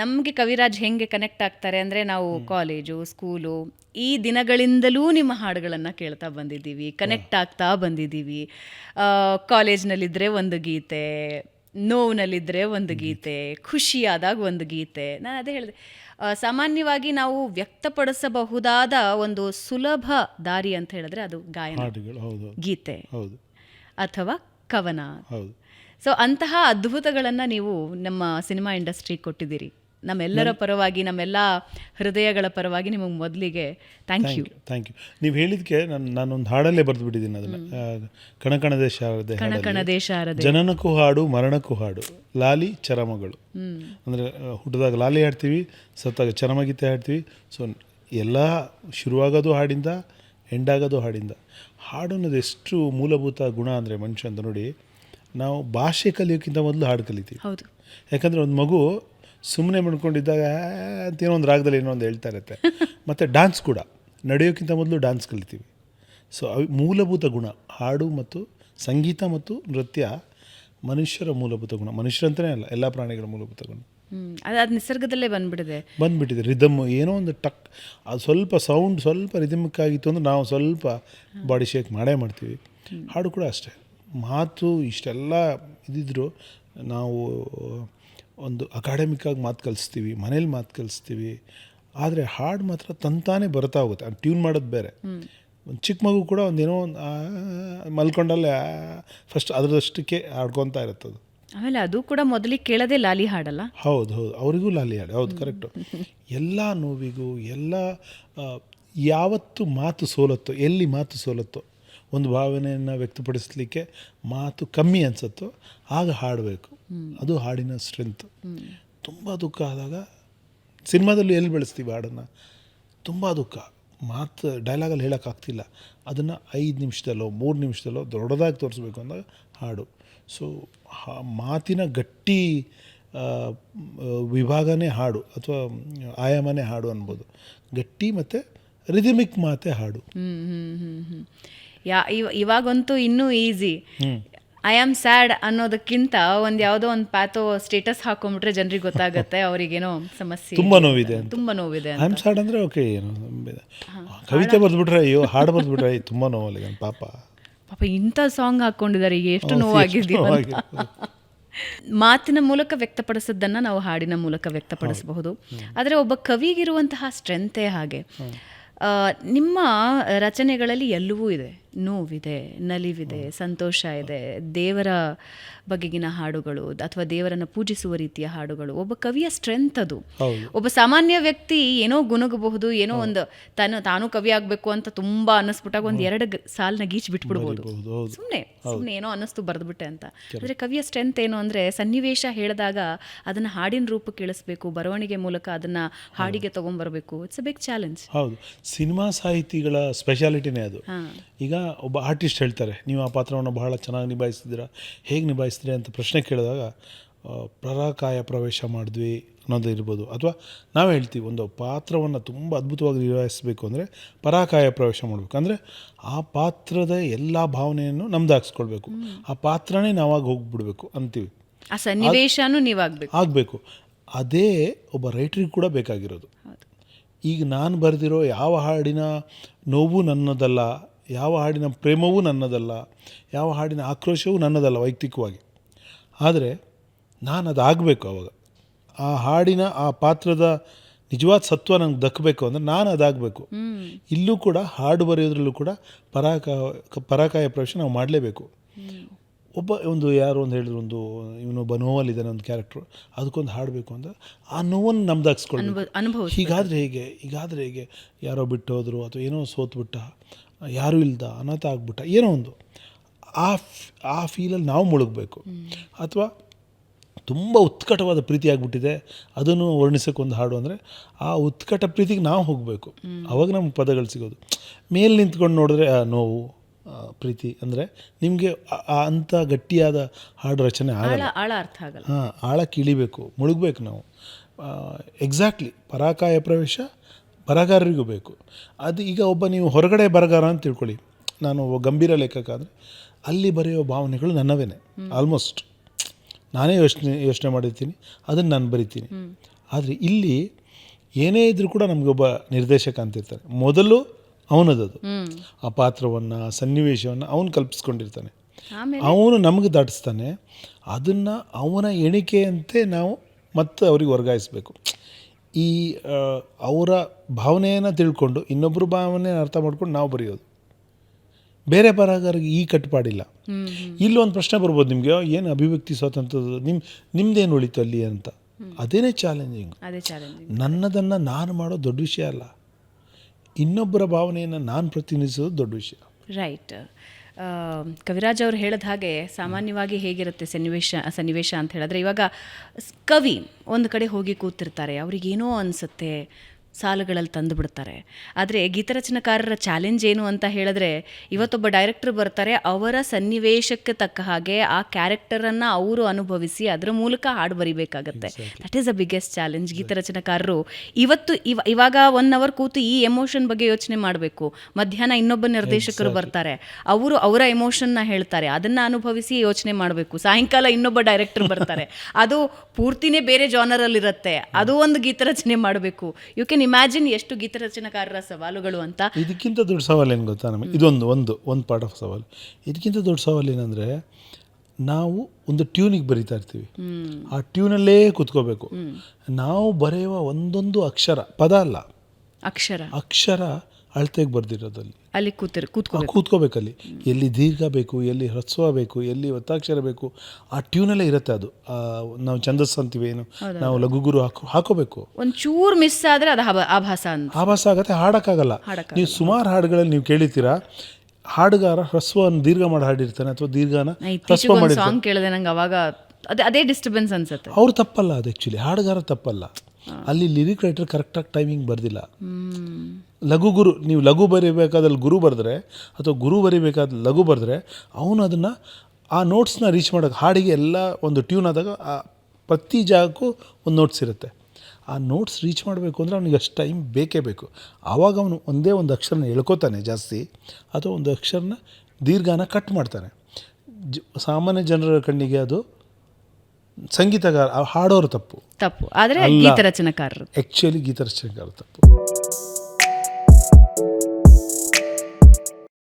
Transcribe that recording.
ನಮಗೆ ಕವಿರಾಜ್ ಹೆಂಗೆ ಕನೆಕ್ಟ್ ಆಗ್ತಾರೆ ಅಂದರೆ ನಾವು ಕಾಲೇಜು ಸ್ಕೂಲು ಈ ದಿನಗಳಿಂದಲೂ ನಿಮ್ಮ ಹಾಡುಗಳನ್ನು ಕೇಳ್ತಾ ಬಂದಿದ್ದೀವಿ ಕನೆಕ್ಟ್ ಆಗ್ತಾ ಬಂದಿದ್ದೀವಿ. ಕಾಲೇಜ್ನಲ್ಲಿದ್ದರೆ ಒಂದು ಗೀತೆ ನೋವಿನಲ್ಲಿದ್ದರೆ ಒಂದು ಗೀತೆ ಖುಷಿಯಾದಾಗ ಒಂದು ಗೀತೆ. ನಾನು ಅದೇ ಹೇಳಿದೆ ಸಾಮಾನ್ಯವಾಗಿ ನಾವು ವ್ಯಕ್ತಪಡಿಸಬಹುದಾದ ಒಂದು ಸುಲಭ ದಾರಿ ಅಂತ ಹೇಳಿದ್ರೆ ಅದು ಗಾಯನ ಗೀತೆ ಅಥವಾ ಕವನ. ಸೊ ಅಂತಹ ಅದ್ಭುತಗಳನ್ನು ನೀವು ನಮ್ಮ ಸಿನಿಮಾ ಇಂಡಸ್ಟ್ರಿ ಕೊಟ್ಟಿದ್ದೀರಿ. ನಮ್ಮೆಲ್ಲರ ಪರವಾಗಿ ನಮ್ಮೆಲ್ಲ ಹೃದಯಗಳ ಪರವಾಗಿ ನಿಮಗೆ ಮೊದಲಿಗೆ ಥ್ಯಾಂಕ್ ಯು ಥ್ಯಾಂಕ್ ಯು ನೀವು ಹೇಳಿದಕ್ಕೆ ನಾನು ನಾನೊಂದು ಹಾಡಲ್ಲೇ ಬರೆದು ಬಿಟ್ಟಿದ್ದೀನಿ ಅದನ್ನು ಕಣಕಣ ದೇಶ ಕಣಕಣ ದೇಶ ಜನನಕ್ಕೂ ಹಾಡು ಮರಣಕ್ಕೂ ಹಾಡು. ಲಾಲಿ ಚರಮಗಳು. ಅಂದರೆ ಹುಟ್ಟಿದಾಗ ಲಾಲಿ ಹಾಡ್ತೀವಿ ಸತ್ತಾಗ ಚರಮಗೀತೆ ಹಾಡ್ತೀವಿ. ಸೊ ಎಲ್ಲ ಶುರುವಾಗೋದು ಹಾಡಿಂದ ಎಂಡಾಗೋದು ಹಾಡಿಂದ. ಹಾಡು ಅನ್ನೋದು ಎಷ್ಟು ಮೂಲಭೂತ ಗುಣ ಅಂದರೆ ಮನುಷ್ಯ ಅಂತ ನೋಡಿ ನಾವು ಭಾಷೆ ಕಲಿಯೋಕ್ಕಿಂತ ಮೊದಲು ಹಾಡು ಕಲಿತೀವಿ. ಹೌದು. ಯಾಕಂದರೆ ಒಂದು ಮಗು ಸುಮ್ಮನೆ ಮಾಡ್ಕೊಂಡಿದ್ದಾಗ ಅಂತ ಏನೋ ಒಂದು ರಾಗದಲ್ಲಿ ಏನೋ ಒಂದು ಹೇಳ್ತಾ ಇರುತ್ತೆ. ಮತ್ತು ಡ್ಯಾನ್ಸ್ ಕೂಡ. ನಡೆಯೋಕ್ಕಿಂತ ಮೊದಲು ಡ್ಯಾನ್ಸ್ ಕಲಿತೀವಿ. ಸೊ ಅವು ಮೂಲಭೂತ ಗುಣ ಹಾಡು ಮತ್ತು ಸಂಗೀತ ಮತ್ತು ನೃತ್ಯ ಮನುಷ್ಯರ ಮೂಲಭೂತ ಗುಣ. ಮನುಷ್ಯರಂತಲೇ ಅಲ್ಲ ಎಲ್ಲ ಪ್ರಾಣಿಗಳ ಮೂಲಭೂತ ಗುಣ. ಅದು ಅದು ನಿಸರ್ಗದಲ್ಲೇ ಬಂದ್ಬಿಟ್ಟಿದೆ. ಬಂದ್ಬಿಟ್ಟಿದೆ ರಿದಮ್ ಏನೋ ಒಂದು ಟಕ್ ಅದು ಸ್ವಲ್ಪ ಸೌಂಡ್ ಸ್ವಲ್ಪ ರಿದಮಿಕ್ ಅಂದರೆ ಅಂದ್ರೆ ನಾವು ಸ್ವಲ್ಪ ಬಾಡಿ ಶೇಕ್ ಮಾಡೇ ಮಾಡ್ತೀವಿ. ಹಾಡು ಕೂಡ ಅಷ್ಟೇ. ಮಾತು ಇಷ್ಟೆಲ್ಲ ಇದ್ದಿದ್ರು ನಾವು ಒಂದು ಅಕಾಡೆಮಿಕ್ಕಾಗಿ ಮಾತು ಕಲಿಸ್ತೀವಿ ಮನೇಲಿ ಮಾತು ಕಲಿಸ್ತೀವಿ. ಆದರೆ ಹಾಡು ಮಾತ್ರ ತಂತಾನೇ ಬರ್ತಾ ಹೋಗುತ್ತೆ. ಅದು ಟ್ಯೂನ್ ಮಾಡೋದು ಬೇರೆ. ಒಂದು ಚಿಕ್ಕ ಮಗು ಕೂಡ ಒಂದೇನೋ ಒಂದು ಮಲ್ಕೊಂಡಲ್ಲೇ ಫಸ್ಟ್ ಅದರಷ್ಟಕ್ಕೆ ಆಡ್ಕೊತಾ ಇರುತ್ತದು ಆಮೇಲೆ ಅದು ಕೂಡ ಮೊದಲಿಗೆ ಕೇಳೋದೇ ಲಾಲಿ ಹಾಡಲ್ಲ? ಹೌದು ಹೌದು. ಅವರಿಗೂ ಲಾಲಿ ಹಾಡು. ಹೌದು ಕರೆಕ್ಟು ಎಲ್ಲ ನೋವಿಗೂ ಎಲ್ಲ ಯಾವತ್ತು ಮಾತು ಸೋಲತ್ತೋ ಎಲ್ಲಿ ಮಾತು ಸೋಲತ್ತೋ ಒಂದು ಭಾವನೆಯನ್ನು ವ್ಯಕ್ತಪಡಿಸಲಿಕ್ಕೆ ಮಾತು ಕಮ್ಮಿ ಅನಿಸುತ್ತೋ ಆಗ ಹಾಡಬೇಕು. ಅದು ಹಾಡಿನ ಸ್ಟ್ರೆಂತ್ ತುಂಬ ದುಃಖ ಆದಾಗ ಸಿನಿಮಾದಲ್ಲಿ ಎಲ್ಲಿ ಬೆಳೆಸ್ತೀವಿ ಹಾಡನ್ನು? ತುಂಬ ದುಃಖ. ಮಾತು ಡೈಲಾಗಲ್ಲಿ ಹೇಳೋಕ್ಕಾಗ್ತಿಲ್ಲ. ಅದನ್ನು ಐದು ನಿಮಿಷದಲ್ಲೋ, ಮೂರು ನಿಮಿಷದಲ್ಲೋ ದೊಡ್ಡದಾಗಿ ತೋರಿಸ್ಬೇಕು ಅಂದಾಗ ಹಾಡು. ಸೊ ಮಾತಿನ ಗಟ್ಟಿ ವಿಭಾಗನೇ ಹಾಡು ಅಥವಾ ಆಯಾಮನೇ ಹಾಡು ಅನ್ಬೋದು. ಗಟ್ಟಿ ಮತ್ತು ರಿದಮಿಕ್ ಮಾತೆ ಹಾಡು. ಯಾ ಇವ ಇವಾಗಂತೂ ಇನ್ನೂ ಈಸಿ. ಐ ಆಮ್ ಸ್ಯಾಡ್ ಅನ್ನೋದಕ್ಕಿಂತ ಒಂದು ಯಾವುದೋ ಒಂದು ಪ್ಯಾಥೋ ಸ್ಟೇಟಸ್ ಹಾಕೊಂಡ್ಬಿಟ್ರೆ ಜನರಿಗೆ ಗೊತ್ತಾಗುತ್ತೆ ಅವರಿಗೇನೋ ಸಮಸ್ಯೆ ತುಂಬ ನೋವಿದೆ ತುಂಬ ನೋವಿದೆ ಐ ಆಮ್ ಸ್ಯಾಡ್ ಅಂದರೆ ಓಕೆ ಏನು ಕವಿತೆ ಬರೆದ್ಬಿಟ್ರೆ ಅಯ್ಯೋ ಹಾಡು ಬರೆದ್ಬಿಟ್ರೆ ತುಂಬ ನೋವಲ್ಲ ಪಾಪ. ಪಾಪ ಇಂಥ ಸಾಂಗ್ ಹಾಕೊಂಡಿದ್ದಾರೆ ಈಗ ಎಷ್ಟು ನೋವಾಗಿದ್ದೀವಿ. ಮಾತಿನ ಮೂಲಕ ವ್ಯಕ್ತಪಡಿಸೋದನ್ನು ನಾವು ಹಾಡಿನ ಮೂಲಕ ವ್ಯಕ್ತಪಡಿಸಬಹುದು. ಆದರೆ ಒಬ್ಬ ಕವಿಗಿರುವಂತಹ ಸ್ಟ್ರೆಂತೇ ಹಾಗೆ. ನಿಮ್ಮ ರಚನೆಗಳಲ್ಲಿ ಎಲ್ಲವೂ ಇದೆ. ನೋವಿದೆ ನಲಿವಿದೆ ಸಂತೋಷ ಇದೆ ದೇವರ ಬಗೆಗಿನ ಹಾಡುಗಳು ಅಥವಾ ದೇವರನ್ನು ಪೂಜಿಸುವ ರೀತಿಯ ಹಾಡುಗಳು ಒಬ್ಬ ಕವಿಯ ಸ್ಟ್ರೆಂತ್ ಅದು. ಒಬ್ಬ ಸಾಮಾನ್ಯ ವ್ಯಕ್ತಿ ಏನೋ ಗುಣಗಬಹುದು ಏನೋ ಒಂದು ತಾನು ತಾನು ಕವಿ ಆಗಬೇಕು ಅಂತ ತುಂಬಾ ಅನ್ನಿಸ್ಬಿಟ್ಟಾಗ ಒಂದು ಎರಡು ಸಾಲ್ನ ಸಾಲನ್ನ ಗೀಚ್ ಬಿಟ್ಬಿಡ್ಬೋದು. ಸುಮ್ಮನೆ ಸುಮ್ಮನೆ ಏನೋ ಅನ್ನಿಸ್ತು ಬರೆದ್ಬಿಟ್ಟೆ ಅಂತ. ಆದರೆ ಕವಿಯ ಸ್ಟ್ರೆಂತ್ ಏನು ಅಂದರೆ ಸನ್ನಿವೇಶ ಹೇಳಿದಾಗ ಅದನ್ನು ಹಾಡಿನ ರೂಪಕ್ಕೆ ಇಳಿಸ್ಬೇಕು ಬರವಣಿಗೆ ಮೂಲಕ ಅದನ್ನು ಹಾಡಿಗೆ ತಗೊಂಡ್ಬರ್ಬೇಕು. ಇಟ್ಸ್ ಅ ಬಿಗ್ ಚಾಲೆಂಜ್ ಹೌದು. ಸಿನಿಮಾ ಸಾಹಿತಿಗಳ ಸ್ಪೆಷಾಲಿಟಿನೇ ಅದು. ಈಗ ಒಬ್ಬ ಆರ್ಟಿಸ್ಟ್ ಹೇಳ್ತಾರೆ ನೀವು ಆ ಪಾತ್ರವನ್ನು ಬಹಳ ಚೆನ್ನಾಗಿ ನಿಭಾಯಿಸಿದ್ದೀರಾ ಹೇಗೆ ನಿಭಾಯಿಸ್ತೀರಿ ಅಂತ ಪ್ರಶ್ನೆ ಕೇಳಿದಾಗ ಪ್ರರಕಾಯ ಪ್ರವೇಶ ಮಾಡಿದ್ವಿ ಅನ್ನೋದು ಇರ್ಬೋದು. ಅಥವಾ ನಾವು ಹೇಳ್ತೀವಿ ಒಂದು ಪಾತ್ರವನ್ನು ತುಂಬ ಅದ್ಭುತವಾಗಿ ನಿಭಾಯಿಸಬೇಕು ಅಂದರೆ ಪರಾಕಾಯ ಪ್ರವೇಶ ಮಾಡಬೇಕು. ಅಂದರೆ ಆ ಪಾತ್ರದ ಎಲ್ಲ ಭಾವನೆಯನ್ನು ನಮ್ದು ಹಾಕ್ಸ್ಕೊಳ್ಬೇಕು. ಆ ಪಾತ್ರನೇ ನಾವಾಗಿ ಹೋಗ್ಬಿಡ್ಬೇಕು ಅಂತೀವಿ. ಆ ಸನ್ನಿವೇಶನೂ ನೀವಾಗಬೇಕು ಆಗಬೇಕು. ಅದೇ ಒಬ್ಬ ರೈಟ್ರಿಗೆ ಕೂಡ ಬೇಕಾಗಿರೋದು. ಈಗ ನಾನು ಬರೆದಿರೋ ಯಾವ ಹಾಡಿನ ನೋವು ನನ್ನದಲ್ಲ ಯಾವ ಹಾಡಿನ ಪ್ರೇಮವೂ ನನ್ನದಲ್ಲ ಯಾವ ಹಾಡಿನ ಆಕ್ರೋಶವೂ ನನ್ನದಲ್ಲ ವೈಯಕ್ತಿಕವಾಗಿ. ಆದರೆ ನಾನು ಅದಾಗಬೇಕು ಅವಾಗ. ಆ ಹಾಡಿನ ಆ ಪಾತ್ರದ ನಿಜವಾದ ಸತ್ವ ನಂಗೆ ದಕ್ಕಬೇಕು ಅಂದರೆ ನಾನು ಅದಾಗಬೇಕು ಇಲ್ಲೂ ಕೂಡ ಹಾಡು ಬರೆಯೋದ್ರಲ್ಲೂ ಕೂಡ ಪರಾಕ ಪರಾಕಾಯ ಪ್ರವೇಶ ನಾವು ಮಾಡಲೇಬೇಕು. ಒಬ್ಬ ಒಂದು ಯಾರು ಒಂದು ಹೇಳಿದ್ರು ಒಂದು ಇವನೊಬ್ಬ ನೋವಲ್ಲಿದ್ದಾನೆ ಒಂದು ಕ್ಯಾರೆಕ್ಟ್ರು ಅದಕ್ಕೊಂದು ಹಾಡಬೇಕು ಅಂದರೆ ಆ ನೋವನ್ನು ನಮ್ದಾಗಿಸ್ಕೊಳ್ಬೇಕು. ಅನುಭವ ಹೀಗಾದರೆ ಹೇಗೆ ಹೀಗಾದರೆ ಹೇಗೆ ಯಾರೋ ಬಿಟ್ಟೋದ್ರು ಹೋದರು ಅಥವಾ ಏನೋ ಸೋತ್ಬಿಟ್ಟ ಯಾರೂ ಇಲ್ಲದ ಅನಾಥ ಆಗ್ಬಿಟ್ಟ ಏನೋ ಒಂದು. ಆ ಆ ಫೀಲಲ್ಲಿ ನಾವು ಮುಳುಗಬೇಕು. ಅಥವಾ ತುಂಬ ಉತ್ಕಟವಾದ ಪ್ರೀತಿ ಆಗಿಬಿಟ್ಟಿದೆ ಅದನ್ನು ವರ್ಣಿಸೋಕೆ ಒಂದು ಹಾಡು ಅಂದರೆ ಆ ಉತ್ಕಟ ಪ್ರೀತಿಗೆ ನಾವು ಹೋಗಬೇಕು. ಅವಾಗ ನಮ್ಗೆ ಪದಗಳು ಸಿಗೋದು. ಮೇಲೆ ನಿಂತ್ಕೊಂಡು ನೋಡಿದ್ರೆ ಆ ನೋವು ಪ್ರೀತಿ ಅಂದರೆ ನಿಮಗೆ ಅಂಥ ಗಟ್ಟಿಯಾದ ಹಾಡು ರಚನೆ ಆಗಲ್ಲ. ಆಳ ಆಳ ಅರ್ಥ ಆಗಲ್ಲ. ಹಾಂ ಆಳಕ್ಕೆ ಇಳಿಬೇಕು ಮುಳುಗಬೇಕು ನಾವು. ಎಕ್ಸಾಕ್ಟ್ಲಿ ಪರಾಕಾಯ ಪ್ರವೇಶ ಬರಗಾರರಿಗೂ ಬೇಕು. ಅದು ಈಗ ಒಬ್ಬ ನೀವು ಹೊರಗಡೆ ಬರಗಾರ ಅಂತ ತಿಳ್ಕೊಳ್ಳಿ. ನಾನು ಒಬ್ಬ ಗಂಭೀರ ಲೇಖಕ ಆದರೆ ಅಲ್ಲಿ ಬರೆಯೋ ಭಾವನೆಗಳು ನನ್ನವೇನೆ ಆಲ್ಮೋಸ್ಟ್ ನಾನೇ ಯೋಚನೆ ಯೋಚನೆ ಮಾಡಿರ್ತೀನಿ ಅದನ್ನು ನಾನು ಬರಿತೀನಿ. ಆದರೆ ಇಲ್ಲಿ ಏನೇ ಇದ್ರೂ ಕೂಡ ನಮಗೊಬ್ಬ ನಿರ್ದೇಶಕ ಅಂತಿರ್ತಾರೆ ಮೊದಲು ಅವನದದು. ಆ ಪಾತ್ರವನ್ನು ಸನ್ನಿವೇಶವನ್ನು ಅವನು ಕಲ್ಪಿಸ್ಕೊಂಡಿರ್ತಾನೆ. ಅವನು ನಮಗೆ ದಾಟಿಸ್ತಾನೆ. ಅದನ್ನು ಅವನ ಎಣಿಕೆಯಂತೆ ನಾವು ಮತ್ತೆ ಅವ್ರಿಗೆ ವರ್ಗಾಯಿಸಬೇಕು. ಈ ಅವರ ಭಾವನೆಯನ್ನು ತಿಳ್ಕೊಂಡು ಇನ್ನೊಬ್ಬರ ಭಾವನೆ ಅರ್ಥ ಮಾಡ್ಕೊಂಡು ನಾವು ಬರೆಯೋದು. ಬೇರೆ ಬರಹಗಾರರಿಗೆ ಈ ಕಟ್ಟುಪಾಡಿಲ್ಲ ಹ್ಮ್ ಹ್ಮ್. ಇಲ್ಲಿ ಒಂದು ಪ್ರಶ್ನೆ ಬರ್ಬೋದು ನಿಮಗೆ ಏನು ಅಭಿವ್ಯಕ್ತಿ ಸ್ವಾತಂತ್ರ್ಯದ ನಿಮ್ಮ ನಿಮ್ದೇನು ಉಳಿತು ಅಲ್ಲಿ ಅಂತ? ಅದೇನೇ ಚಾಲೆಂಜಿಂಗ್ ನನ್ನದನ್ನು ನಾನು ಮಾಡೋ ದೊಡ್ಡ ವಿಷಯ ಅಲ್ಲ. ಇನ್ನೊಬ್ಬರ ಭಾವನೆಯನ್ನು ನಾನು ಪ್ರತಿನಿಧಿಸೋದು ದೊಡ್ಡ ವಿಷಯ. ರೈಟ್ ಕವಿರಾಜ್ ಅವರು ಹೇಳಿದ ಹಾಗೆ ಸಾಮಾನ್ಯವಾಗಿ ಹೇಗಿರುತ್ತೆ ಸನ್ನಿವೇಶ ಸನ್ನಿವೇಶ ಅಂತ ಹೇಳಿದ್ರೆ ಇವಾಗ ಕವಿ ಒಂದು ಕಡೆ ಹೋಗಿ ಕೂತಿರ್ತಾರೆ, ಅವ್ರಿಗೇನೋ ಅನಿಸುತ್ತೆ ಸಾಲುಗಳಲ್ಲಿ ತಂದು ಬಿಡ್ತಾರೆ. ಆದರೆ ಗೀತರಚನಾಕಾರರ ಚಾಲೆಂಜ್ ಏನು ಅಂತ ಹೇಳಿದ್ರೆ ಇವತ್ತೊಬ್ಬ ಡೈರೆಕ್ಟರ್ ಬರ್ತಾರೆ ಅವರ ಸನ್ನಿವೇಶಕ್ಕೆ ತಕ್ಕ ಹಾಗೆ ಆ ಕ್ಯಾರೆಕ್ಟರನ್ನು ಅವರು ಅನುಭವಿಸಿ ಅದರ ಮೂಲಕ ಹಾಡು ಬರಿಬೇಕಾಗತ್ತೆ. That is a biggest challenge ಗೀತರಚನಾಕಾರರು ಇವತ್ತು ಇವ ಇವಾಗ ಒನ್ ಅವರ್ ಕೂತು ಈ ಎಮೋಷನ್ ಬಗ್ಗೆ ಯೋಚನೆ ಮಾಡಬೇಕು. ಮಧ್ಯಾಹ್ನ ಇನ್ನೊಬ್ಬ ನಿರ್ದೇಶಕರು ಬರ್ತಾರೆ. ಅವರು ಅವರ ಎಮೋಷನ್ನ ಹೇಳ್ತಾರೆ. ಅದನ್ನ ಅನುಭವಿಸಿ ಯೋಚನೆ ಮಾಡಬೇಕು. ಸಾಯಂಕಾಲ ಇನ್ನೊಬ್ಬ ಡೈರೆಕ್ಟರ್ ಬರ್ತಾರೆ. ಅದು ಪೂರ್ತಿನೇ ಬೇರೆ ಜಾನರಲ್ಲಿರುತ್ತೆ ಅದು ಒಂದು ಗೀತರಚನೆ ಮಾಡಬೇಕು. ಯು ಕ್ಯಾನ್ ಇಮ್ಯಾಜಿನ್ ಎಷ್ಟು ಗೀತರಚನಾಕಾರರ ಸವಾಲುಗಳು ಅಂತ. ಇದಕ್ಕಿಂತ ದೊಡ್ಡ ಸವಾಲು ಏನು ಗೊತ್ತಾ ನಮಗೆ? ಇದೊಂದು ಒಂದು ಒಂದು ಪಾರ್ಟ್ ಆಫ್ ಸವಾಲು. ಇದಕ್ಕಿಂತ ದೊಡ್ಡ ಸವಾಲು ಏನಂದರೆ ನಾವು ಒಂದು ಟ್ಯೂನಿಗೆ ಬರೀತಾ ಇರ್ತೀವಿ. ಆ ಟ್ಯೂನಲ್ಲೇ ಕುತ್ಕೋಬೇಕು. ನಾವು ಬರೆಯುವ ಒಂದೊಂದು ಅಕ್ಷರ ಪದ ಅಲ್ಲ. ಅಕ್ಷರ. ಅಕ್ಷರ ಅಳತೆಗೆ ಬರ್ದಿರೋದಲ್ಲಿ ಅಲ್ಲಿ ಕೂತಿರ್ ಕೂತ್ಕೋಬೇಕು. ಕೂತ್ಕೋಬೇಕು ಕೂತ್ಕೋಬೇಕಲ್ಲಿ. ಎಲ್ಲಿ ದೀರ್ಘ ಬೇಕು ಎಲ್ಲಿ ಹ್ರಸ್ವ ಬೇಕು ಎಲ್ಲಿ ಒತ್ತಾಕ್ಷರ ಬೇಕು ಆ ಟ್ಯೂನಲ್ಲೇ ಇರುತ್ತೆ ಅದು. ನಾವು ಛಂದಸ್ಸು ಅಂತೀವಿ ಏನು ನಾವು ಲಘುಗುರು ಹಾಕೋ ಹಾಕೋಬೇಕು. ಒಂಚೂರು ಮಿಸ್ ಆದ್ರೆ ಅದು ಆಭ- ಆಭಾಸ ಅಂತ. ಆಭಾಸ ಆಗುತ್ತೆ ಹಾಡೋಕ್ಕಾಗಲ್ಲ. ನೀವು ಸುಮಾರು ಹಾಡುಗಳಲ್ಲಿ ನೀವು ಕೇಳಿತೀರಾ ಹಾಡುಗಾರ ಹ್ರಸ್ವವನ್ನು ದೀರ್ಘ ಮಾಡಿ ಹಾಡಿರ್ತಾನೆ ಅಥವಾ ದೀರ್ಘನ ಹ್ರಸ್ವ ಮಾಡಿ ಸಾಂಗ್ ಕೇಳಿದೆ ನಂಗೆ ಅವಾಗ ಅದೇ ಅದೇ ಡಿಸ್ಟರ್ಬೆನ್ಸ್ ಅನ್ಸುತ್ತೆ. ಅವ್ರು ತಪ್ಪಲ್ಲ ಅದು ಆ್ಯಕ್ಚುಲಿ ಹಾಡುಗಾರ ತಪ್ಪಲ್ಲ. ಅಲ್ಲಿ ಲಿರಿಕ್ ರೈಟರ್ ಕರೆಕ್ಟಾಗಿ ಟೈಮಿಂಗ್ ಬರ್ದಿಲ್ಲ. ಲಘು ಗುರು, ನೀವು ಲಘು ಬರಿಬೇಕಾದಲ್ಲಿ ಗುರು ಬರೆದ್ರೆ ಅಥವಾ ಗುರು ಬರಿಬೇಕಾದ ಲಘು ಬರೆದ್ರೆ ಅವನು ಅದನ್ನು ಆ ನೋಟ್ಸ್ನ ರೀಚ್ ಮಾಡೋಕ್ಕೆ ಹಾಡಿಗೆ ಎಲ್ಲ ಒಂದು ಟ್ಯೂನ್ ಆದಾಗ ಆ ಪ್ರತಿ ಜಾಗಕ್ಕೂ ಒಂದು ನೋಟ್ಸ್ ಇರುತ್ತೆ. ಆ ನೋಟ್ಸ್ ರೀಚ್ ಮಾಡಬೇಕು ಅಂದರೆ ಅವನಿಗೆ ಅಷ್ಟು ಟೈಮ್ ಬೇಕೇ ಬೇಕು. ಆವಾಗ ಅವನು ಒಂದೇ ಒಂದು ಅಕ್ಷರನ ಎಳ್ಕೊತಾನೆ ಜಾಸ್ತಿ, ಅಥವಾ ಒಂದು ಅಕ್ಷರನ ದೀರ್ಘಾನ ಕಟ್ ಮಾಡ್ತಾನೆ. ಜ, ಸಾಮಾನ್ಯ ಜನರ ಕಣ್ಣಿಗೆ ಅದು ಸಂಗೀತಗಾರ ಹಾಡೋರು ತಪ್ಪು. ತಪ್ಪು. ಆದ್ರೆ ಗೀತ ರಚನಕಾರರು. ಆ್ಯಕ್ಚುಲಿ ಗೀತ ರಚನೆಕಾರರು ತಪ್ಪು.